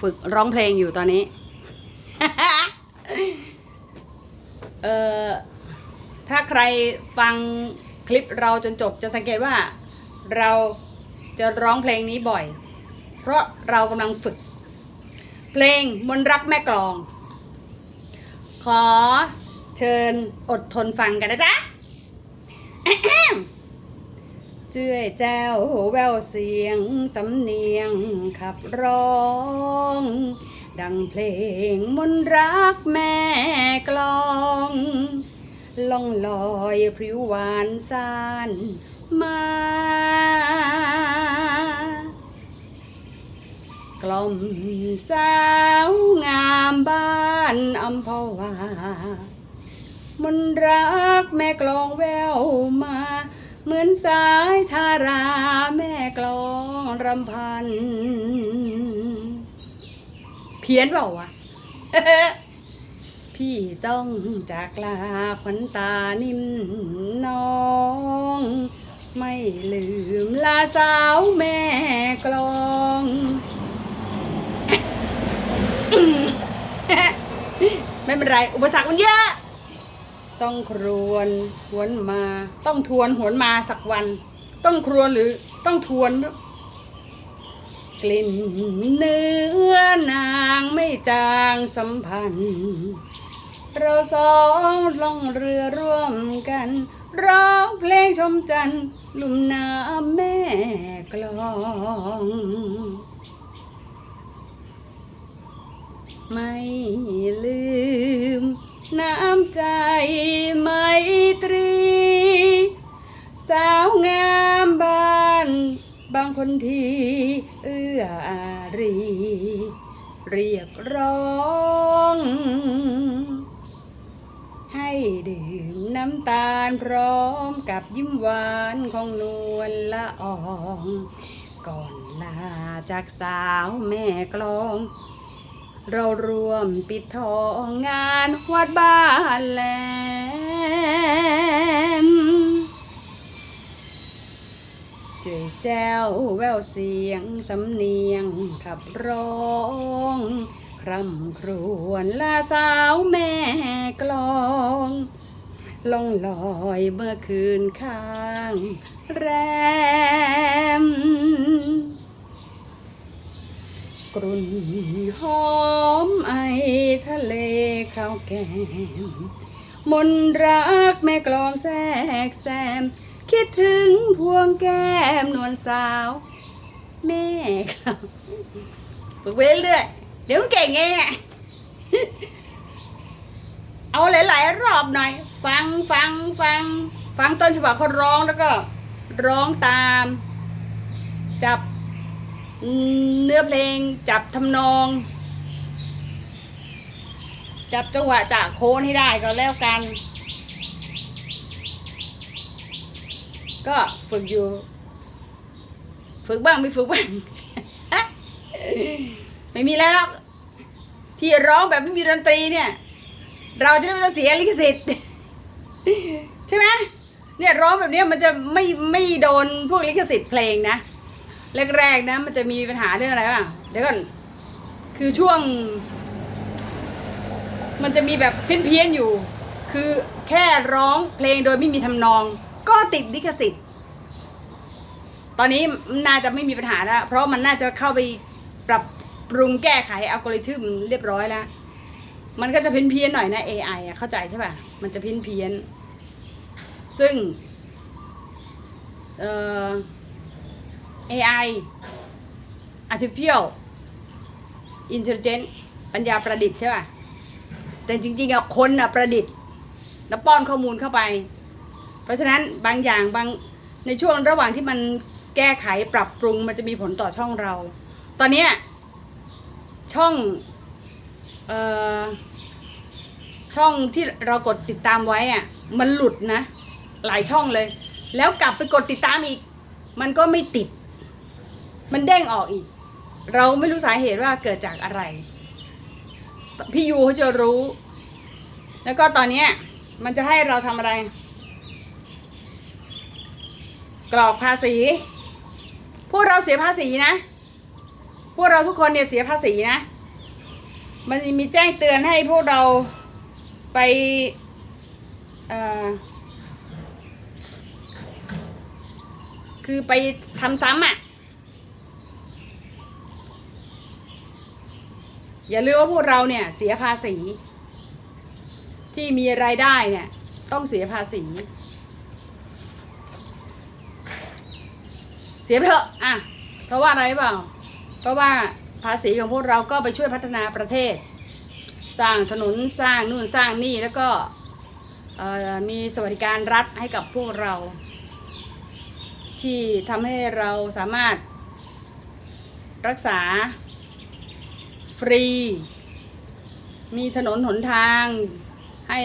ฝึกร้องเพลงอยู่ตอนนี้ เออถ้าใครฟังคลิปเราจนจบจะสังเกตว่าเราจะร้องเพลงนี้บ่อย เพราะเรากำลังฝึก เพลงมนต์รักแม่กลอง ขอเชิญอดทนฟังกันนะจ๊ะ เจ้ยแจ้วแววเสียง สำเนียงขับร้อง ดังเพลงมนรักแม่กลองล่องลอยพริ้วหวานซานมา กล่อมสาวงามบ้านอัมพวามนรักแม่กลองแววมา เหมือนสายทาราแม่กลองรำพัน เพี้ยนเปล่าวะพี่ต้องจากลาขวัญตานิ่มน้อง ไม่ลืมลาสาวแม่กลองไม่เป็นไร อุปสรรคมันเยอะ ต้องครวนหวนมา ต้องทวนหวนมาสักวัน ต้องครวนหรือต้องทวน กลิ่นเนื้อนางไม่จางสัมพันธ์ เราสองล่องเรือร่วมกัน ร้องเพลงชมจันทร์ลุ่มน้ำแม่กลองไม่ลืมน้ำใจ คนทีเอื้ออารี เรียกร้อง ให้ดื่มน้ำตาลพร้อมกับยิ้มหวานของนวลละออง ก่อนลาจากสาวแม่กลอง เรารวมปิดทองงานวัดบ้านแล จยแจ้วแววเสียงสำเนียงขับร้องคร่ำครวญลาสาวแม่กลองล่องลอยเมื่อคืนข้างแรม กรุ่นหอมไอทะเลข้าวแกมมนรักแม่กลองแทรกแซม คิดถึงพวงแก้มนวลสาว แม่ครับฝึกไปเรื่อยเดี๋ยวมันเก่งเองเอาหลายๆรอบหน่อย ฟังฟังฟัง ฟังต้นฉบับเขาร้องแล้วก็ ร้องตาม จับเนื้อเพลง จับทำนอง จับจังหวะจากโคนให้ได้ก็แล้วกัน ก็ฝึกอยู่ ฝึกบ้างไม่ฝึกบ้างไม่มีแล้วที่ร้องแบบไม่มีดนตรีเนี่ย เราจะไม่ต้องเสียลิขสิทธิ์ใช่ไหมเนี่ยร้องแบบนี้มันจะไม่ไม่โดนพวกลิขสิทธิ์เพลงนะแรกๆนะมันจะมีปัญหาเรื่องอะไรบ้างเดี๋ยวก่อนคือช่วง มันจะมีแบบเพี้ยนๆอยู่ คือแค่ร้องเพลงโดยไม่มีทำนอง ก็ติดลิขสิทธิ์ ตอนนี้น่าจะไม่มีปัญหาแล้ว เพราะมันน่าจะเข้าไปปรับปรุงแก้ไขอัลกอริทึมเรียบร้อยแล้ว มันก็จะเพี้ยนๆหน่อยนะ AI อะเข้าใจใช่ป่ะ มันจะเพี้ยนๆซึ่งเอ่อ AI artificial intelligence ปัญญาประดิษฐ์ใช่ป่ะ แต่จริงๆอะคนอะประดิษฐ์ แล้วป้อนข้อมูลเข้าไป ราะฉะนั้นบางอย่างบางในช่วงระหว่างที่มันแก้ไขปรับปรุงมันจะมีผลต่อช่องเรา ตอนเนี้ยช่องเอ่อช่องที่เรากดติดตามไว้อะมันหลุดนะ หลายช่องเลย แล้วกลับไปกดติดตามอีก มันก็ไม่ติด มันเด้งออกอีก เราไม่รู้สาเหตุว่าเกิดจากอะไร พี่ยูเขาจะรู้ แล้วก็ตอนนี้มันจะให้เราทำอะไร กรอกภาษี พวกเราเสียภาษีนะ พวกเราทุกคนเนี่ยเสียภาษีนะ มันมีแจ้งเตือนให้พวกเราไปคือไปทำซ้ำอะ อย่าลืมว่าพวกเราเนี่ยเสียภาษี ที่มีรายได้เนี่ยต้องเสียภาษี เสียไปเถอะอะเพราะว่าอะไรเปล่า เพราะว่าภาษีของพวกเราก็ไปช่วยพัฒนาประเทศ สร้างถนนสร้างนู่นสร้างนี่แล้วก็มีสวัสดิการรัฐให้กับพวกเรา ที่ทำให้เราสามารถรักษาฟรี มีถนนหนทาง ให้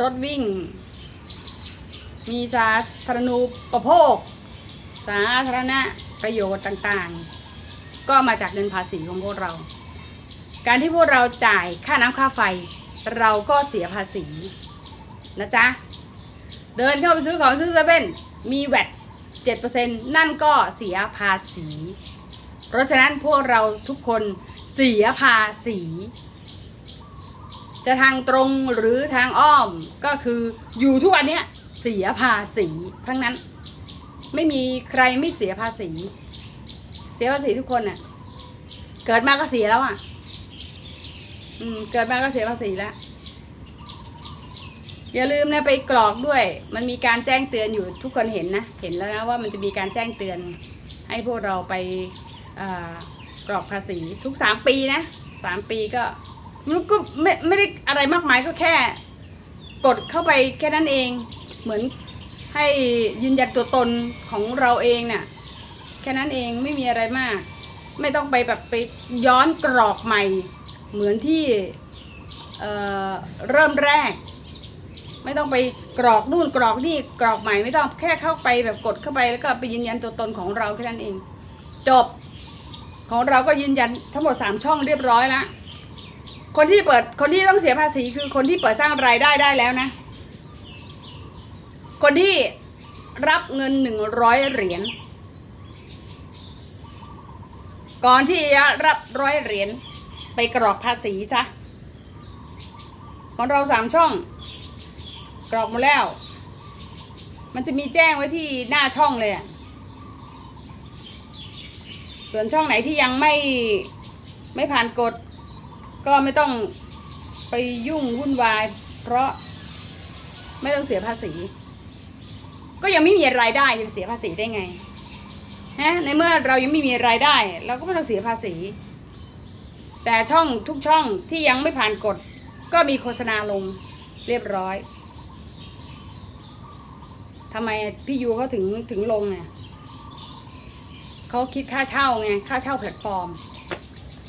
รถวิ่ง มีสาธารณูปโภค สาธารณประโยชน์ต่างๆ ก็มาจากเงินภาษีของพวกเรา การที่พวกเราจ่ายค่าน้ำค่าไฟ เราก็เสียภาษีนะจ๊ะ เดินเข้าไปซื้อของซื้อเซเว่นมีแวด7%นั่นก็เสียภาษี เพราะฉะนั้นพวกเราทุกคนเสียภาษี จะทางตรงหรือทางอ้อมก็คืออยู่ทุกวันนี้เสียภาษีทั้งนั้น ไม่มีใครไม่เสียภาษี เสียภาษีทุกคนน่ะ เกิดมาก็เสียแล้วอะ อืม เกิดมาก็เสียภาษีแล้ว อย่าลืมนะไปกรอกด้วย มันมีการแจ้งเตือนอยู่ทุกคนเห็นนะ เห็นแล้วนะว่ามันจะมีการแจ้งเตือน ให้พวกเราไปกรอกภาษีทุกสามปีนะสามปีก็มันก็ไม่ไม่ได้อะไรมากมายก็แค่ กดเข้าไปแค่นั้นเอง เหมือน ให้ยืนยันตัวตนของเราเองเนี่ยแค่นั้นเองไม่มีอะไรมาก ไม่ต้องไปแบบไปย้อนกรอกใหม่ เหมือนที่เเริ่มแรก ไม่ต้องไปกรอกนู่นกรอกนี่กรอกใหม่ ไม่ต้องแค่เข้าไปแบบกดเข้าไปแล้วก็ไปยืนยันตัวตนของเราแค่นั้นเอง จบของเราก็ยืนยันทั้งหมดสามช่องเรียบร้อยแล้วคนที่เปิดคนที่ต้องเสียภาษีคือคนที่เปิดสร้างรายได้ได้แล้วนะ คนที่รับเงินหนึ่งร้อยเหรียญก่อนที่จะรับร้อยเหรียญไปกรอกภาษีซะของเราสามช่อง กรอกหมดแล้ว มันจะมีแจ้งไว้ที่หน้าช่องเลยอะส่วนช่องไหนที่ยังไม่ไม่ผ่านกฎ ก็ไม่ต้องไปยุ่งวุ่นวาย เพราะไม่ต้องเสียภาษี ก็ยังไม่มีรายได้จะเสียภาษีได้ไงฮะในเมื่อเรายังไม่มีรายได้ เราก็ไม่ต้องเสียภาษี แต่ช่องทุกช่องที่ยังไม่ผ่านกฎ ก็มีโฆษณาลงเรียบร้อยทำไมพี่ยูเขาถึงถึงลงเนี่ยเขาคิดค่าเช่าไงค่าเช่าแพลตฟอร์ม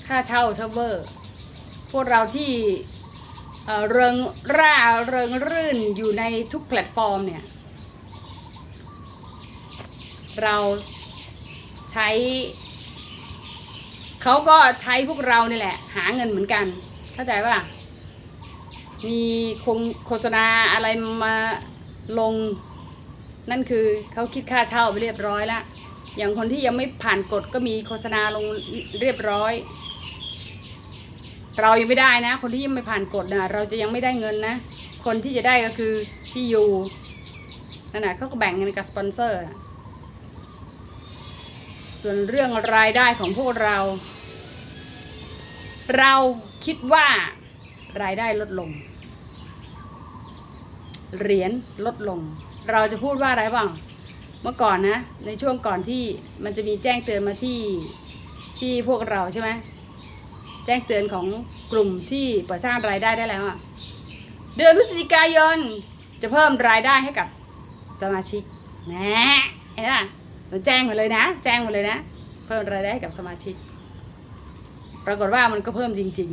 ค่าเช่าเซิร์ฟเวอร์ พวกเราที่เเริงร่าเริงรื่นอยู่ในทุกแพลตฟอร์มเนี่ย เราใช้เขาก็ใช้พวกเรานี่แหละ หาเงินเหมือนกัน เข้าใจป่ะมีคงโฆษณาอะไรมาลง นั่นคือเขาคิดค่าเช่าไปเรียบร้อยแล้วอย่างคนที่ยังไม่ผ่านกฎก็มีโฆษณาลงเรียบร้อย เรายังไม่ได้นะ คนที่ยังไม่ผ่านกฎนะเราจะยังไม่ได้เงินนะ คนที่จะได้ก็คือพี่ยูนั่นแหะเขาก็แบ่งเงินกับสปอนเซอร์ ส่วนเรื่องรายได้ของพวกเรา เราคิดว่ารายได้ลดลง เหรียญลดลง เราจะพูดว่าอะไรบ้าง เมื่อก่อนนะ ในช่วงก่อนที่มันจะมีแจ้งเตือนมาที่ที่พวกเราใช่ไหมแจ้งเตือนของกลุ่มที่เปิดสร้างรายได้ได้แล้วอะเดือนพฤศจิกายนจะเพิ่มรายได้ให้กับสมาชิกนะเห็นไหม แจ้งมาเลยนะ แจ้งมาเลยนะ เพิ่มรายได้ให้กับสมาชิก ปรากฏว่ามันก็เพิ่มจริง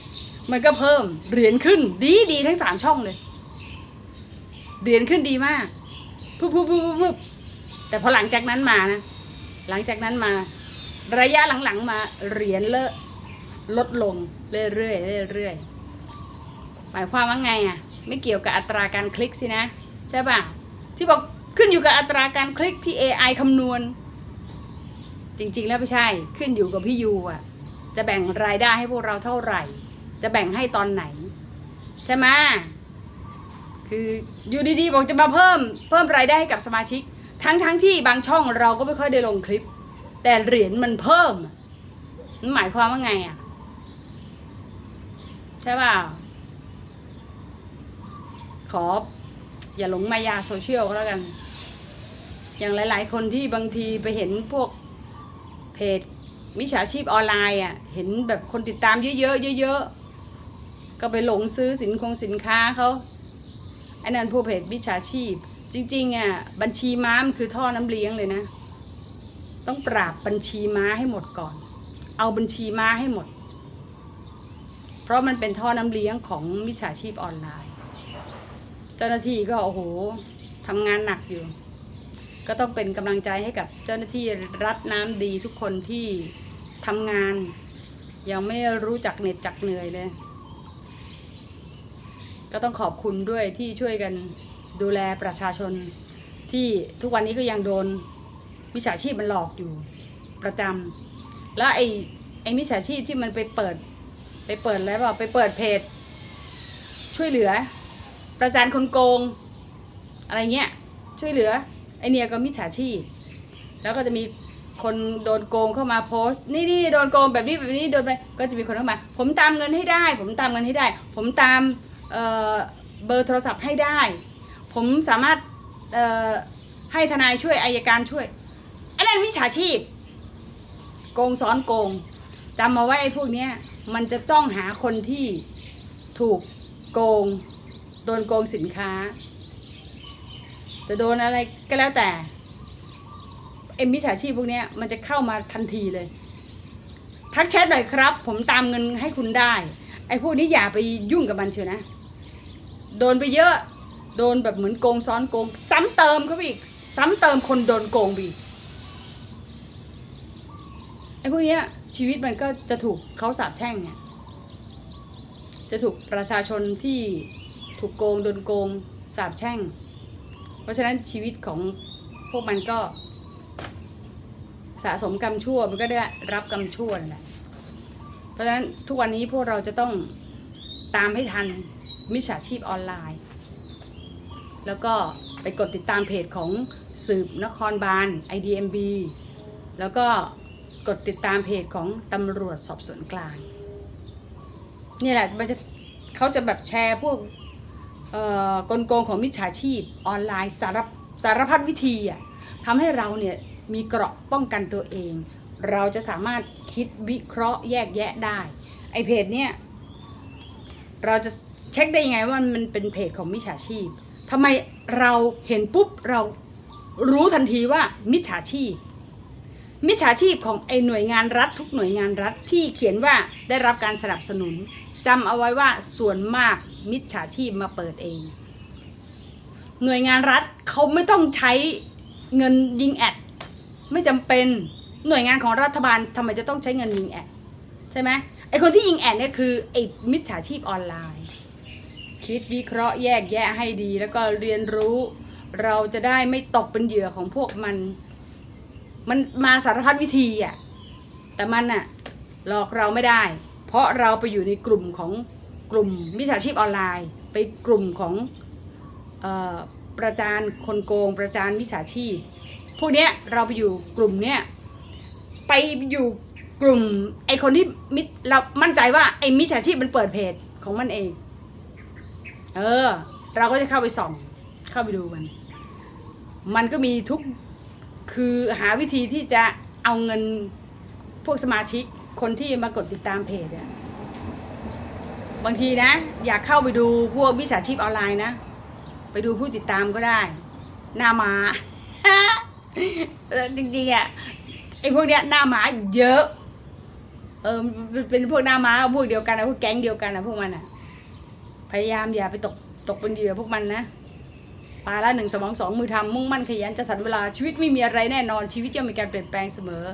ๆ มันก็เพิ่มเหรียญขึ้นดีดีทั้งสามช่องเลยเหรียญขึ้นดีมากปุ๊บปุ๊บปุ๊บปุ๊บแต่พอหลังจากนั้นมานะหลังจากนั้นมา ระยะหลังๆมาเหรียญเลอะลดลงเรื่อยๆเรื่อยๆหมายความว่าไงอะ ไม่เกี่ยวกับอัตราการคลิกสินะ ใช่ป่ะ ที่บอก ขึ้นอยู่กับอัตราการคลิกที่ AI คำนวณ จริงๆแล้วไม่ใช่ ขึ้นอยู่กับพี่ยูอะ จะแบ่งรายได้ให้พวกเราเท่าไหร่ จะแบ่งให้ตอนไหน ใช่ไหมคืออยู่ดีๆบอกจะมาเพิ่มเพิ่มรายได้ให้กับสมาชิก ทั้งๆทที่บางช่องเราก็ไม่ค่อยได้ลงคลิป แต่เหรียญมันเพิ่มมันหมายความว่าไงอะ ใช่เปล่าขออย่าหลงมายาโซเชียลก็แล้วกัน อย่างหลาย ๆ คนที่บางทีไปเห็นพวกเพจมิจฉาชีพออนไลน์อะเห็นแบบคนติดตามเยอะๆเยอะๆก็ไปหลงซื้อสินคงสินค้าเขาไอ้นั่นพวกเพจมิจฉาชีพ จริงๆอะบัญชีม้ามันคือท่อน้ำเลี้ยงเลยนะ ต้องปราบบัญชีม้าให้หมดก่อน เอาบัญชีม้าให้หมด เพราะมันเป็นท่อน้ำเลี้ยงของมิจฉาชีพออนไลน์ เจ้าหน้าที่ก็โอ้โหทำงานหนักอยู่ ก็ต้องเป็นกำลังใจให้กับเจ้าหน้าที่รัฐน้ำดีทุกคนที่ทำงาน ยังไม่รู้จักเหน็ดจักเหนื่อยเลย ก็ต้องขอบคุณด้วยที่ช่วยกันดูแลประชาชน ที่ทุกวันนี้ก็ยังโดนมิจฉาชีพมันหลอกอยู่ประจำแล้วไอ้ไอ้มิจฉาชีพที่มันไปเปิด ไปเปิดแล้วเปล่าไปเปิดเพจ ช่วยเหลือ ประจานคนโกง อะไรเงี้ยช่วยเหลือ ไอเนี่ยก็มิจฉาชีพแล้วก็จะมีคนโดนโกงเข้ามาโพสต์ นี่นี่โดนโกงแบบนี้แบบนี้โดนไปก็จะมีคนเข้ามา ผมตามเงินให้ได้ ผมตามเงินให้ได้ ผมตามเเบอร์โทรศัพท์ให้ได้ ผมสามารถให้ทนายช่วยอายการช่วยไอ้นั่นมิจฉาชีพ โกงซ้อนโกงจำมาไว้ไอ้พวกเนี้ยมันจะจ้องหาคนที่ถูกโกงโดนโกงสินค้า จะโดนอะไรก็แล้วแต่เอ็มมิจฉาชีพพวกนี้มันจะเข้ามาทันทีเลย ทักแชทหน่อยครับ ผมตามเงินให้คุณได้ ไอ้พวกนี้อย่าไปยุ่งกับมันเชียวนะ โดนไปเยอะโดนแบบเหมือนโกงซ้อนโกง ซ้ำเติมเขาอีก ซ้ำเติมคนโดนโกงไปอีกไอ้พวกนี้ชีวิตมันก็จะถูกเขาสาบแช่งเนี่ยจะถูกประชาชนที่ถูกโกงโดนโกงสาบแช่ง ราะฉะนั้นชีวิตของพวกมันก็สะสมกรรมชั่วมันก็ได้รับกรรมชั่วนั่นแหละ เพราะฉะนั้นทุกวันนี้พวกเราจะต้องตามให้ทันมิจฉาชีพออนไลน์ แล้วก็ไปกดติดตามเพจของสืบนครบาล IDMB แล้วก็กดติดตามเพจของตำรวจสอบสวนกลาง นี่แหละมันจะเขาจะแบบแชร์พวก กลโกงของมิจฉาชีพออนไลน์สารพสารพัดวิธีอะทำให้เราเนี่ยมีเกราะป้องกันตัวเอง เราจะสามารถคิดวิเคราะห์แยกแยะได้ ไอเพจเนี่ยเราจะเช็คได้ยังไงว่ามันเป็นเพจของมิจฉาชีพทำไมเราเห็นปุ๊บเรารู้ทันทีว่ามิจฉาชีพ มิจฉาชีพของไอหน่วยงานรัฐทุกหน่วยงานรัฐที่เขียนว่าได้รับการสนับสนุนจำเอาไว้ว่าส่วนมาก มิจฉาชีพมาเปิดเอง หน่วยงานรัฐเขาไม่ต้องใช้เงินยิงแอด ไม่จำเป็นหน่วยงานของรัฐบาลทำไมจะต้องใช้เงินยิงแอดใช่ไหมไอคนที่ยิงแอดเนี่ยคือไอมิจฉาชีพออนไลน์ คิดวิเคราะห์แยกแยะให้ดี แล้วก็เรียนรู้ เราจะได้ไม่ตกเป็นเหยื่อของพวกมัน มันมาสารพัดวิธีอะแต่มันอะหลอกเราไม่ได้ เพราะเราไปอยู่ในกลุ่มของ กลุ่มมิจฉาชีพออนไลน์ ไปกลุ่มของออประจานคนโกง ประจานมิจฉาชีพ พวกเนี้ยเราไปอยู่กลุ่มเนี้ยไปอยู่กลุ่มไอคนที่มิเรามั่นใจว่าไอมิจฉาชีพมันเปิดเพจของมันเอง เออ เราก็จะเข้าไปส่อง เข้าไปดูมัน มันก็มีทุกคือหาวิธีที่จะเอาเงินพวกสมาชิกคนที่มากดติดตามเพจอะ บางทีนะ อยากเข้าไปดูพวกมิจฉาชีพออนไลน์นะ ไปดูผู้ติดตามก็ได้ หน้ามา จริงๆอะไอ้พวกเนี้ยหน้าหมาเยอะ เออเป็นพวกหน้าม้าพวกเดียวกันนะพวกแก๊งเดียวกันนะพวกมันอะพยายามอย่าไปตกตกเป็นเหยื่อพวกมันนะปาละหนึ่งสมองสองมือทำมุ่งมั่นขยันจะสันเวลาชีวิตไม่มีอะไรแน่นอนชีวิตย่อมมีการเปลี่ยนแปลงเสมอ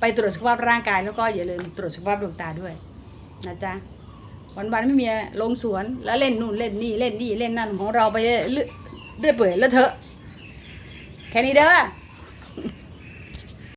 ไปตรวจสุขภาพร่างกายแล้วก็อย่าลืมตรวจสุขภาพดวงตาด้วย นะจ๊ะ วันๆไม่มีลงสวนแล้วเล่นนู่นเล่นนี่เล่นนี่เล่นนั่นของเราไปเรื่อเรื่อยเปื่อยแล้วเถอะแค่นี้เด้อ